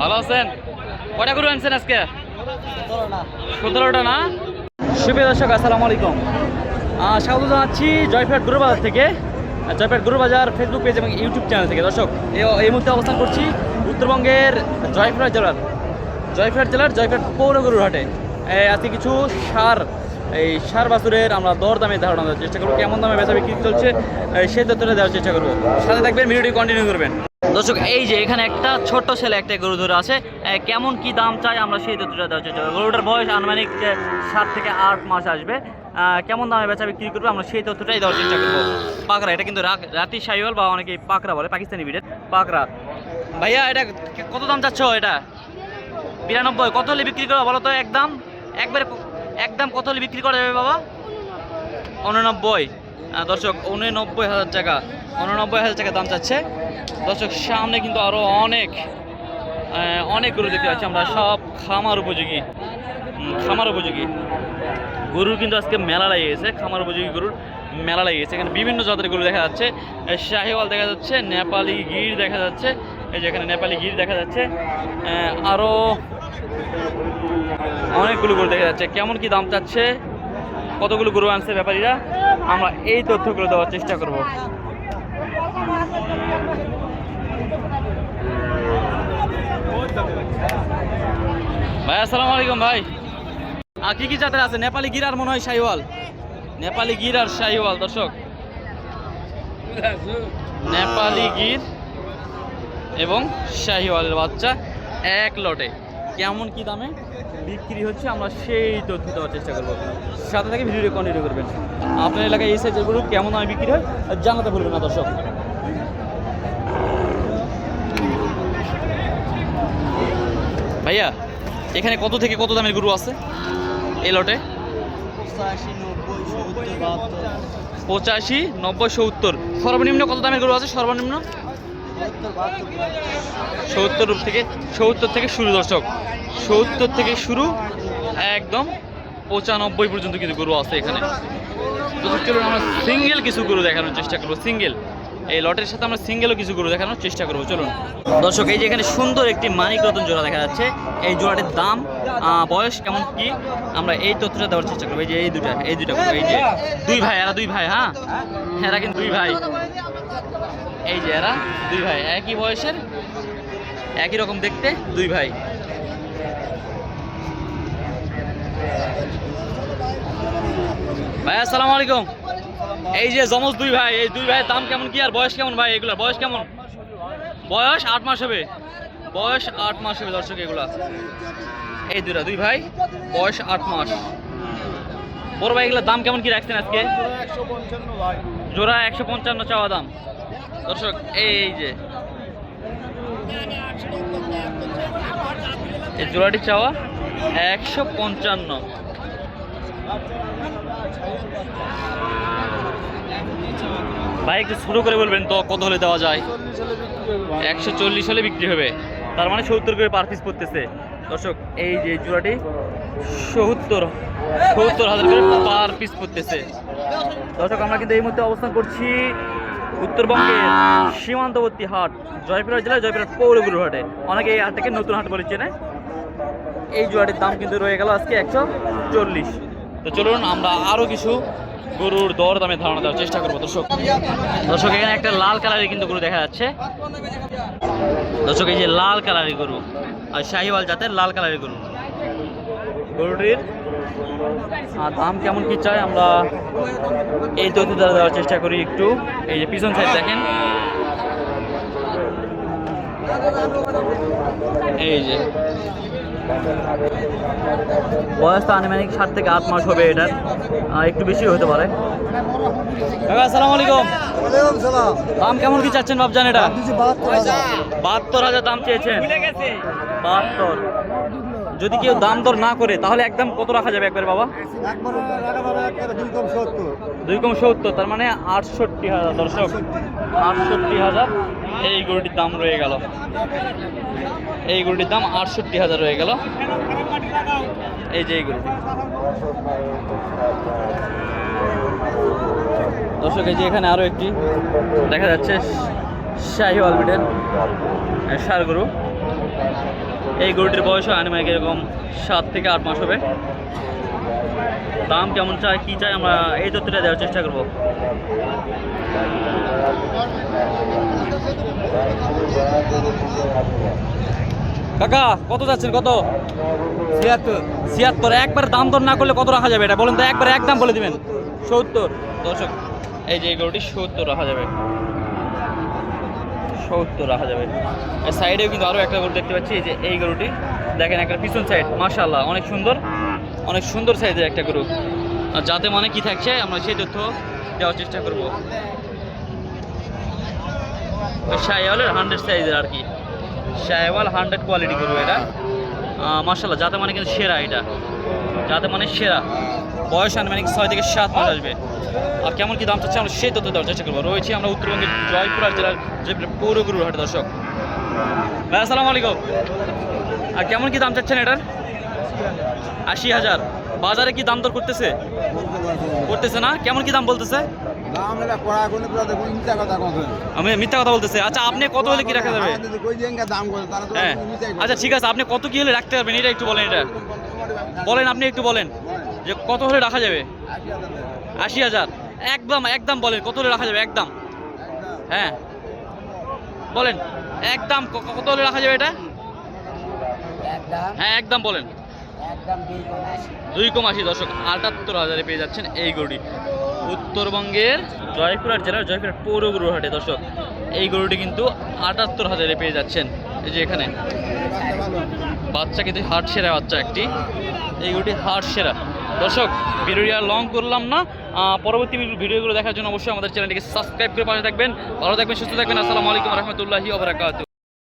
ভালো আছেন? কয়টা গরু আনছেন আজকে? সতেরোটা না? সুপ্রিয় দর্শক আসসালামু আলাইকুম। স্বাগত জানাচ্ছি জয়ফ্রাট গরু বাজার থেকে। আহ, জয়ফ্রাট গরু বাজার ফেসবুক পেজ এবং ইউটিউব চ্যানেল থেকে। দর্শক এই মুহূর্তে অবস্থান করছি উত্তরবঙ্গের জয়ফ্রাট জেলার জয়ফ্রাট জেলার জয়ফ্রাট পৌর গরুর হাটে। আজকে কিছু সার এই সার বাছুরের আমরা দর দামে ধারণা দেওয়ার চেষ্টা করব। কেমন দামে বেচা বিক্রি চলছে সেই তথ্যটা দেওয়ার চেষ্টা করব। সাথে থাকবেন ভিডিওটি কন্টিনিউ করবেন। দর্শক এই যে এখানে একটা ছোট্ট ছেলে একটা গরু ধরে আছে। কেমন কি দাম চাই আমরা সেই তথ্যটা দেওয়ার চেষ্টা করব। গরুটার বয়স আনুমানিক সাত থেকে আট মাস আসবে। কেমন দামে বেচা বিক্রি করব আমরা সেই তথ্যটাই দেওয়ার চেষ্টা করব। পাকড়া এটা কিন্তু রাতি সাইওয়াল বা অনেকে পাকড়া বলে পাকিস্তানি বিডের পাকড়া। ভাইয়া এটা কত দাম চাচ্ছ এটা? বিরানব্বই। কত হলে বিক্রি করব বলো তো একদম একবারে একদম কত হলে বিক্রি করা যাবে বাবা? উননব্বই। দর্শক, উননব্বই হাজার টাকা, উননব্বই হাজার টাকা দাম চাচ্ছে। দর্শক, সামনে কিন্তু আরও অনেক অনেক গরু দেখতে পাচ্ছি আমরা। সব খামার উপযোগী। খামার উপযোগী। গরুর কিন্তু আজকে মেলা লেগে গেছে খামার উপযোগী গরুর মেলা লেগে গেছে এখানে বিভিন্ন জাতের গরু দেখা যাচ্ছে। শাহিওয়াল দেখা যাচ্ছে, নেপালি গির দেখা যাচ্ছে। এই যে এখানে নেপালি গির দেখা যাচ্ছে। আরও অনেকগুলো গরু দেখা যাচ্ছে। কেমন কি দাম চাচ্ছে? কতগুলো গরু আনছে ব্যাপারীরা? আমরা এই তথ্যগুলো দেওয়ার চেষ্টা করব। ভাই, আসসালামু আলাইকুম ভাই। আর কি কি জাতের আছে? নেপালি গির আর মনে হয় শাহিওয়াল। নেপালি গির আর শাহিওয়াল, দর্শক। নেপালি গির এবং শাহিওয়ালের বাচ্চা এক লটে। কেমন কি দামে? বিক্রি হচ্ছে, আমরা সেই তথ্য দেওয়ার চেষ্টা করব। সাথে থেকে ভিডিও কন্টিনিউ করবেন। আপনার এলাকায় এই সাইজের গরু কেমন দামে বিক্রি হয়, জানাতে ভুলবেন না, দর্শক। ভাইয়া, এখানে কত থেকে কত দামের গরু আছে? এই লটে? পঁচাশি, নব্বই, সত্তর। সর্বনিম্ন কত দামের গরু আছে? সর্বনিম্ন? সত্তর থেকে সত্তর থেকে শুরু দর্শক। সত্তর থেকে শুরু, একদম পঁচানব্বই পর্যন্ত কিন্তু গরু আছে এখানে। চলুন আমরা সিঙ্গেল কিছু গরু দেখানোর চেষ্টা করব, সিঙ্গেল। এই লটের সাথে আমরা সিঙ্গেলও কিছু গরু দেখানোর চেষ্টা করব, চলুন। দর্শক, এই যে এখানে সুন্দর একটি মানিক রতন জোড়া দেখা যাচ্ছে। এই জোড়াটির দাম বয়স কেমন কি? আমরা এই তথ্যটা দেওয়ার চেষ্টা করব, এই যে এই দুটা এই দুটা এই যে দুই ভাই, এরা দুই ভাই হ্যাঁ? এরা কিন্তু দুই ভাই। এই যে এরা দুই ভাই একই বয়সের একই রকম দেখতে দুই ভাই। ভাই আসসালামু আলাইকুম। এই যে জমজ দুই ভাই এই দুই ভাইয়ের দাম কেমন কি আর বয়স কেমন ভাই এগুলোর? বয়স কেমন? বয়স আট মাস হবে। বয়স আট মাস হবে দর্শক এগুলা। এই দুইটা দুই ভাই বয়স আট মাস। বড় ভাই এগুলোর দাম কেমন কি রাখছেন আজকে? জোড়া একশো পঞ্চান্ন চাওয়া দাম। দর্শক, এই যে। এই জোড়াটি চাওয়া একশো পঞ্চান্ন। ভাই, একটু ছোটো করে বলবেন তো, কত হলে দেওয়া যায়? একশো চল্লিশ হলে বিক্রি হবে। তার মানে সত্তর করে পার পিস পড়তেছে। দর্শক, এই যে জোড়াটি সত্তর সত্তর হাজার করে পার পিস পড়তেছে। দর্শক, আমরা কিন্তু এই মুহূর্তে অবস্থান করছি উত্তরবঙ্গের সীমান্তবর্তী হাট, জয়পুরহাট জেলায় জয়পুরহাট পৌরগুরু হাটে অনেকে এই হাটটাকে নতুন হাট বলে চেনে। এই জোয়াটির দাম কিন্তু রয়ে গেল আজকে একশো চল্লিশ। তো চলুন, আমরা আরও কিছু গরুর দর দামে ধারণা দেওয়ার চেষ্টা করব। দর্শক দর্শক, এখানে একটা লাল কালারের কিন্তু গরু দেখা যাচ্ছে। দর্শক, এই যে লাল কালারের গরু, আর শাহিওয়াল জাতের লাল কালারের গরু। গরুটির। আহ, দাম কেমন কি চাই আমরা এই তথ্য দ্বারা দেওয়ার চেষ্টা করি একটু। এই যে পিছন সাইড দেখেন। এই যে। বয়স তো আনুমানিক সাত থেকে আট মাস হবে এটার। একটু বেশি হতে পারে। আসসালামু আলাইকুম। দাম কেমন কি চাচ্ছেন বাবজান এটা? বাহাত্তর হাজার দাম চেয়েছেন। বাহাত্তর। যদি কেউ দাম দর না করে তাহলে একদম কত রাখা যাবে একবার বাবা? দুই কম সত্তর। তার মানে আটষট্টি হাজার দর্শক। আটষট্টি হাজার এই গরুটির দাম রয়ে গেল। এই গরুটির দাম আটষট্টি হাজার রয়ে গেল। এই যে এই গরুটি। দর্শক এই যে এখানে আরও একটি দেখা যাচ্ছে শাহি অলবিটের সার গরু। এই গরুটির বয়স আনুমানিক এরকম সাত থেকে আট মাস হবে। দাম কেমন চাই কী চাই আমরা এই তথ্যটা দেওয়ার চেষ্টা করব। কাকা কত যাচ্ছেন? কত? ছিয়াত্তর। ছিয়াত্তর। একবার দাম দর না করলে কত রাখা যাবে এটা? বলেন তো একবার একদম বলে দিবেন। সত্তর। দর্শক এই যে গরুটি সত্তর রাখা যাবে। সত্তর রাখা যাবে। এর সাইডেও কিন্তু আরও একটা গরু দেখতে পাচ্ছি যে এই গরুটি। দেখেন একটা পিছন সাইড মাশাল্লাহ অনেক সুন্দর অনেক সুন্দর সাইজের একটা গরু। আর যাতে মানে কি থাকছে, আমরা সেই তথ্য দেওয়ার চেষ্টা করব। শাইওয়ালের হান্ড্রেড সাইজের আর কি। শাইওয়াল হান্ড্রেড কোয়ালিটি গরু এটা। মার্শাল্লাহ যাতে মানে কিন্তু সেরা এটা। যাতে মানে সেরা। বয়স আনুমানিক ছয় থেকে সাত মাস আসবে। আর কেমন কি দাম চাচ্ছে আমরা সেই তথ্য দেওয়ার চেষ্টা করব। রয়েছি আমরা উত্তরবঙ্গের জয়পুরহাট জেলার জয়পুর পৌর গরুর হাটে দর্শক। ভাই, আসসালামু আলাইকুম। আর কেমন কি দাম চাচ্ছেন এটার? আশি হাজার। বাজারে কি দাম দর করতেছে? করতেছে না? কেমন কি দাম বলতেছে? আমি মিথ্যা কথা বলতেছে। আচ্ছা আপনি কত হলে হ্যাঁ। আচ্ছা ঠিক আছে, আপনি কত কি হলে রাখতে পারবেন? এটা একটু বলেন, এটা। বলেন, আপনি একটু বলেন। যে কত হলে রাখা যাবে? আশি হাজার। একদম একদম বলেন কত হলে রাখা যাবে? একদম। হ্যাঁ। বলেন একদম কত হলে রাখা যাবে এটা? হ্যাঁ একদম বলেন। দুই কম আশি। দশক আটাত্তর হাজারে পেয়ে যাচ্ছেন এই গরুটি। উত্তরবঙ্গের জয়পুরহাট জেলার জয়পুরহাট পৌর গরুর হাটে দর্শক এই গরুটি কিন্তু আটাত্তর হাজারে পেয়ে যাচ্ছেন। এই যে এখানে বাচ্চা কিন্তু হাট সেরা বাচ্চা একটি। এই গরুটি হাট সেরা। দর্শক, ভিডিওটি আর লং করলাম না। পরবর্তী ভিডিওগুলো দেখার জন্য অবশ্যই আমাদের চ্যানেলটিকে সাবস্ক্রাইব করে পাশে থাকবেন। ভালো থাকবেন, সুস্থ থাকবেন। আসসালামু আলাইকুম রহমতুল্লাহি